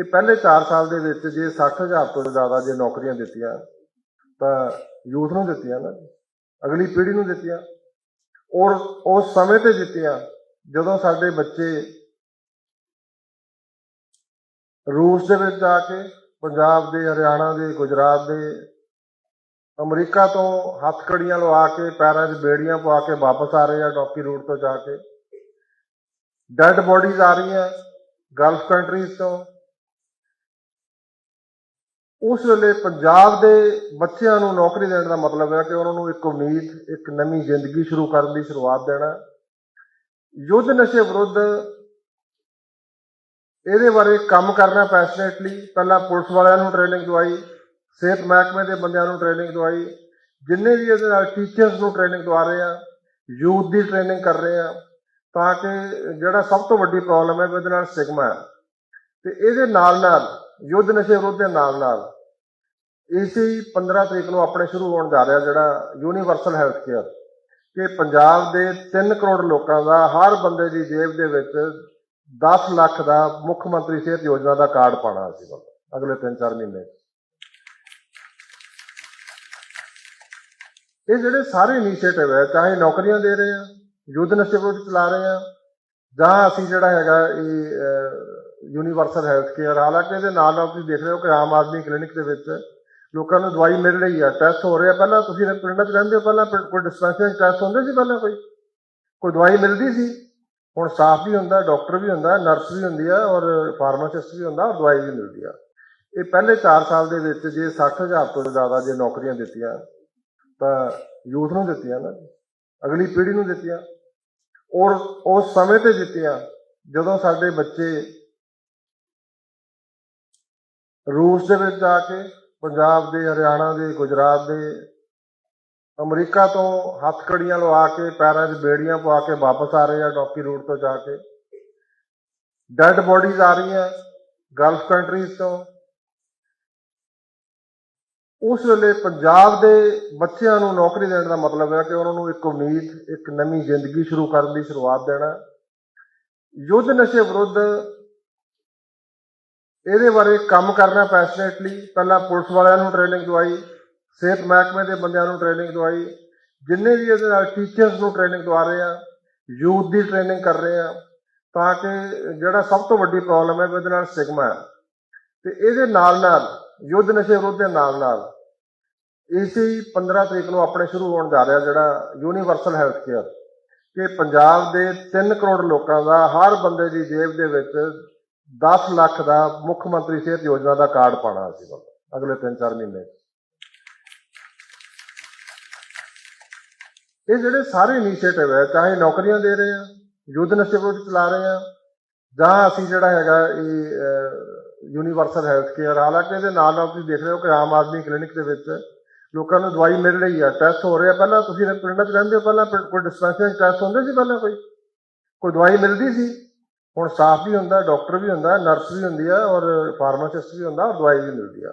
ਇਹ ਪਹਿਲੇ 4 ਸਾਲ ਦੇ ਵਿੱਚ ਜੇ 60000 ਤੋਂ ਜ਼ਿਆਦਾ ਜੇ ਨੌਕਰੀਆਂ ਦਿੱਤੀਆਂ, ਤਾਂ ਯੂਥ ਨੂੰ ਦਿੱਤੀਆਂ ਨਾ, ਅਗਲੀ ਪੀੜ੍ਹੀ ਨੂੰ ਦਿੱਤੀਆਂ। ਔਰ ਉਸ ਸਮੇਂ ਤੇ ਦਿੱਤੀਆਂ, ਜਦੋਂ ਸਾਡੇ ਬੱਚੇ ਰੂਸ ਦੇ ਵਿੱਚ ਜਾ ਕੇ, ਪੰਜਾਬ ਦੇ, ਹਰਿਆਣਾ ਦੇ, ਗੁਜਰਾਤ ਦੇ, ਅਮਰੀਕਾ ਤੋਂ ਹੱਥਕੜੀਆਂ ਲਵਾ ਕੇ, ਪੈਰਾਂ 'ਚ ਬੇੜੀਆਂ ਪਵਾ ਕੇ ਵਾਪਸ ਆ ਰਹੇ ਆ, ਡੌਕੀ ਰੂਟ ਤੋਂ ਜਾ ਕੇ। ਡੈਡ ਬੋਡੀਜ਼ ਆ ਰਹੀਆਂ, ਗਲਫ ਕੰਟਰੀਜ਼ ਤੋਂ ਉਸ ਵੇਲੇ ਪੰਜਾਬ ਦੇ ਬੱਚਿਆਂ ਨੂੰ ਨੌਕਰੀ ਦੇਣ ਦਾ ਮਤਲਬ ਹੈ ਕਿ ਉਹਨਾਂ ਨੂੰ ਇੱਕ ਉਮੀਦ, ਇੱਕ ਨਵੀਂ ਜ਼ਿੰਦਗੀ ਸ਼ੁਰੂ ਕਰਨ ਦੀ ਸ਼ੁਰੂਆਤ ਦੇਣਾ। ਯੁੱਧ ਨਸ਼ੇ ਵਿਰੁੱਧ ਇਹਦੇ ਬਾਰੇ ਕੰਮ ਕਰਨਾ ਪੈਸ਼ਨੇਟਲੀ ਪਹਿਲਾਂ ਪੁਲਿਸ ਵਾਲਿਆਂ ਨੂੰ ਟ੍ਰੇਨਿੰਗ ਦਵਾਈ, ਸਿਹਤ ਮਹਿਕਮੇ ਦੇ ਬੰਦਿਆਂ ਨੂੰ ਟ੍ਰੇਨਿੰਗ ਦਵਾਈ, ਜਿੰਨੇ ਵੀ ਇਹਦੇ ਨਾਲ ਟੀਚਰਸ ਨੂੰ ਟ੍ਰੇਨਿੰਗ ਦਵਾ ਰਹੇ ਆ ਯੂਥ ਦੀ ਟ੍ਰੇਨਿੰਗ ਕਰ ਰਹੇ ਆ, ਤਾਂ ਕਿ ਜਿਹੜਾ ਸਭ ਤੋਂ ਵੱਡੀ ਪ੍ਰੋਬਲਮ ਹੈ ਵੀ ਇਹਦੇ ਨਾਲ ਸਿਗਮਾ ਹੈ। ਤੇ ਇਹਦੇ ਨਾਲ ਨਾਲ ਯੁੱਧ ਨਸ਼ੇ ਵਿਰੁੱਧ ਦੇ ਨਾਲ ਨਾਲ ਇਸੇ ਹੀ 15 ਤਰੀਕ ਨੂੰ ਆਪਣੇ ਸ਼ੁਰੂ ਹੋਣ ਜਾ ਰਿਹਾ ਜਿਹੜਾ ਯੂਨੀਵਰਸਲ ਹੈਲਥ ਕੇਅਰ ਕਿ ਪੰਜਾਬ ਦੇ 3 ਕਰੋੜ ਲੋਕਾਂ ਦਾ ਹਰ ਬੰਦੇ ਦੀ ਜੇਬ ਦੇ ਵਿੱਚ 10 ਲੱਖ ਦਾ ਮੁੱਖ ਮੰਤਰੀ ਸਿਹਤ ਯੋਜਨਾ ਦਾ ਕਾਰਡ ਪਾਣਾ ਅਸੀਂ ਅਗਲੇ 3-4 ਮਹੀਨੇ। ਇਹ ਜਿਹੜੇ ਸਾਰੇ ਇਨੀਸ਼ੀਏਟਿਵ ਹੈ, ਚਾਹੇ ਨੌਕਰੀਆਂ ਦੇ ਰਹੇ ਆ, ਯੁੱਧ ਨਸ਼ੇ ਵਿਰੁੱਧ ਚਲਾ ਰਹੇ ਆ, ਜਾਂ ਅਸੀਂ ਜਿਹੜਾ ਹੈਗਾ ਇਹ ਯੂਨੀਵਰਸਲ ਹੈਲਥ ਕੇਅਰ ਹਾਲਾਂਕਿ ਇਹਦੇ ਨਾਲ ਨਾਲ ਤੁਸੀਂ ਦੇਖ ਰਹੇ ਹੋ ਕਿ ਆਮ ਆਦਮੀ ਕਲੀਨਿਕ ਦੇ ਵਿੱਚ ਲੋਕਾਂ ਨੂੰ ਦਵਾਈ ਮਿਲ ਰਹੀ ਆ ਟੈਸਟ ਹੋ ਰਿਹਾ ਪਹਿਲਾਂ ਤੁਸੀਂ ਪਿੰਡਾਂ 'ਚ ਰਹਿੰਦੇ ਹੋ, ਪਹਿਲਾਂ ਪਿੰ- ਕੋਈ ਡਿਸਪੈਂਸਰੀ ਟੈਸਟ ਹੁੰਦੇ ਸੀ ਪਹਿਲਾਂ ਕੋਈ? ਕੋਈ ਦਵਾਈ ਮਿਲਦੀ ਸੀ? ਹੁਣ ਸਟਾਫ ਵੀ ਹੁੰਦਾ ਡਾਕਟਰ ਵੀ ਹੁੰਦਾ ਨਰਸ ਵੀ ਹੁੰਦੀ ਆ ਔਰ ਫਾਰਮਾਸਿਸਟ ਵੀ ਹੁੰਦਾ ਔਰ ਦਵਾਈ ਵੀ ਮਿਲਦੀ ਆ। ਇਹ ਪਹਿਲੇ 4 ਸਾਲ ਦੇ ਵਿੱਚ ਜੇ 60000 ਤੋਂ ਜ਼ਿਆਦਾ ਜੇ ਨੌਕਰੀਆਂ ਦਿੱਤੀਆਂ, ਤਾਂ ਯੂਥ ਨੂੰ ਦਿੱਤੀਆਂ ਨਾ, ਅਗਲੀ ਪੀੜ੍ਹੀ ਨੂੰ ਦਿੱਤੀਆਂ। ਔਰ ਉਸ ਸਮੇਂ ਤੇ ਦਿੱਤੀਆਂ, ਜਦੋਂ ਸਾਡੇ ਬੱਚੇ ਰੂਸ ਦੇ ਵਿੱਚ ਜਾ ਕੇ, ਪੰਜਾਬ ਦੇ, ਹਰਿਆਣਾ ਦੇ, ਗੁਜਰਾਤ ਦੇ, ਅਮਰੀਕਾ ਤੋਂ ਹੱਥਕੜੀਆਂ ਲਵਾ ਕੇ, ਪੈਰਾਂ 'ਚ ਬੇੜੀਆਂ ਪਵਾ ਕੇ ਵਾਪਸ ਆ ਰਹੇ ਆ ਡੌਕੀ ਰੂਟ ਤੋਂ ਜਾ ਕੇ। ਡੈਡ ਬੋਡੀਜ਼ ਆ ਰਹੀਆਂ, ਗਲਫ ਕੰਟਰੀਜ਼ ਤੋਂ। ਉਸ ਵੇਲੇ ਪੰਜਾਬ ਦੇ ਬੱਚਿਆਂ ਨੂੰ ਨੌਕਰੀ ਦੇਣ ਦਾ ਮਤਲਬ ਹੈ ਕਿ ਉਹਨਾਂ ਨੂੰ ਇੱਕ ਉਮੀਦ, ਇੱਕ ਨਵੀਂ ਜ਼ਿੰਦਗੀ ਸ਼ੁਰੂ ਕਰਨ ਦੀ ਸ਼ੁਰੂਆਤ ਦੇਣਾ। ਯੁੱਧ ਨਸ਼ੇ ਵਿਰੁੱਧ ਇਹਦੇ ਬਾਰੇ ਕੰਮ ਕਰਨਾ ਪੈਸ਼ਨੇਟਲੀ ਪਹਿਲਾਂ ਪੁਲਿਸ ਵਾਲਿਆਂ ਨੂੰ ਟ੍ਰੇਨਿੰਗ ਦਵਾਈ, ਸਿਹਤ ਮਹਿਕਮੇ ਦੇ ਬੰਦਿਆਂ ਨੂੰ ਟ੍ਰੇਨਿੰਗ ਦਵਾਈ, ਜਿੰਨੇ ਵੀ ਇਹਦੇ ਨਾਲ ਟੀਚਰਸ ਨੂੰ ਟ੍ਰੇਨਿੰਗ ਦਵਾ ਰਹੇ ਆ ਯੂਥ ਦੀ ਟ੍ਰੇਨਿੰਗ ਕਰ ਰਹੇ ਆ, ਤਾਂ ਕਿ ਜਿਹੜਾ ਸਭ ਤੋਂ ਵੱਡੀ ਪ੍ਰੋਬਲਮ ਹੈ ਵੀ ਇਹਦੇ ਨਾਲ ਸਿਗਮਾ ਹੈ। ਤੇ ਇਹਦੇ ਨਾਲ ਨਾਲ, ਯੁੱਧ ਨਸ਼ੇ ਵਿਰੁੱਧ ਦੇ ਨਾਲ ਨਾਲ, ਇਸੇ ਹੀ 15 ਤਰੀਕ ਨੂੰ ਆਪਣੇ ਸ਼ੁਰੂ ਹੋਣ ਜਾ ਰਿਹਾ ਜਿਹੜਾ ਯੂਨੀਵਰਸਲ ਹੈਲਥ ਕੇਅਰ ਕਿ ਪੰਜਾਬ ਦੇ 3 ਕਰੋੜ ਲੋਕਾਂ ਦਾ ਹਰ ਬੰਦੇ ਦੀ ਜੇਬ ਦੇ ਵਿੱਚ 10 ਲੱਖ ਦਾ ਮੁੱਖ ਮੰਤਰੀ ਸਿਹਤ ਯੋਜਨਾ ਦਾ ਕਾਰਡ ਪਾਣਾ ਅਸੀਂ ਮਤਲਬ ਅਗਲੇ 3-4 ਮਹੀਨੇ ਇਹ ਜਿਹੜੇ ਸਾਰੇ ਇਨੀਸ਼ੀਏਟਿਵ ਹੈ, ਚਾਹੇ ਨੌਕਰੀਆਂ ਦੇ ਰਹੇ ਆ ਯੂਥ ਨਸ਼ੇ ਚਲਾ ਰਹੇ ਆ, ਜਾਂ ਅਸੀਂ ਜਿਹੜਾ ਹੈਗਾ ਇਹ ਯੂਨੀਵਰਸਲ ਹੈਲਥ ਕੇਅਰ ਹਾਲਾਂਕਿ ਇਹਦੇ ਨਾਲ ਨਾਲ ਤੁਸੀਂ ਦੇਖ ਰਹੇ ਹੋ ਕਿ ਆਮ ਆਦਮੀ ਕਲੀਨਿਕ ਦੇ ਵਿੱਚ ਲੋਕਾਂ ਨੂੰ ਦਵਾਈ ਮਿਲ ਰਹੀ ਆ ਟੈਸਟ ਹੋ ਰਿਹਾ ਪਹਿਲਾਂ ਤੁਸੀਂ ਪਿੰਡਾਂ 'ਚ ਰਹਿੰਦੇ ਹੋ, ਪਹਿਲਾਂ ਪਿੰ- ਕੋਈ ਡਿਸਪੈਂਸਰੀ ਟੈਸਟ ਹੁੰਦੇ ਸੀ ਪਹਿਲਾਂ ਕੋਈ? ਕੋਈ ਦਵਾਈ ਮਿਲਦੀ ਸੀ? ਹੁਣ ਸਟਾਫ ਵੀ ਹੁੰਦਾ ਡਾਕਟਰ ਵੀ ਹੁੰਦਾ ਨਰਸ ਵੀ ਹੁੰਦੀ ਆ ਔਰ ਫਾਰਮਾਸਿਸਟ ਵੀ ਹੁੰਦਾ ਔਰ ਦਵਾਈ ਵੀ ਮਿਲਦੀ ਆ।